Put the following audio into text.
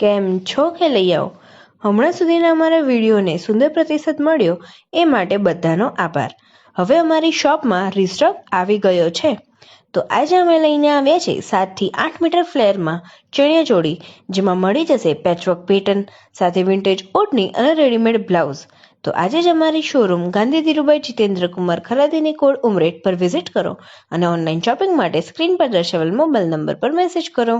કેમ છો કે લઈ આવો? હમણાં સુધીના અમારા વિડીયોને સુંદર પ્રતિસાદ મળ્યો એ માટે બધાનો આભાર. હવે અમારી શોપમાં રિસ્ટોક આવી ગયો છે. તો આજે અમે લઈને આવ્યા છે સાતથી આઠ મીટર ફ્લેરમાં ચણિયાચોળી જેમાં મળી જશે પેચવર્ક પેટર્ન સાથે વિન્ટેજ ઓઢણી અને રેડીમેડ બ્લાઉઝ તો આજે જ અમારી શોરૂમ ગાંધી ધીરુભાઈ જીતેન્દ્ર કુમાર ખરાદીની કોડ ઉમરેટ પર વિઝિટ કરો અને ઓનલાઈન શોપિંગ માટે સ્ક્રીન પર દર્શાવેલ મોબાઈલ નંબર પર મેસેજ કરો.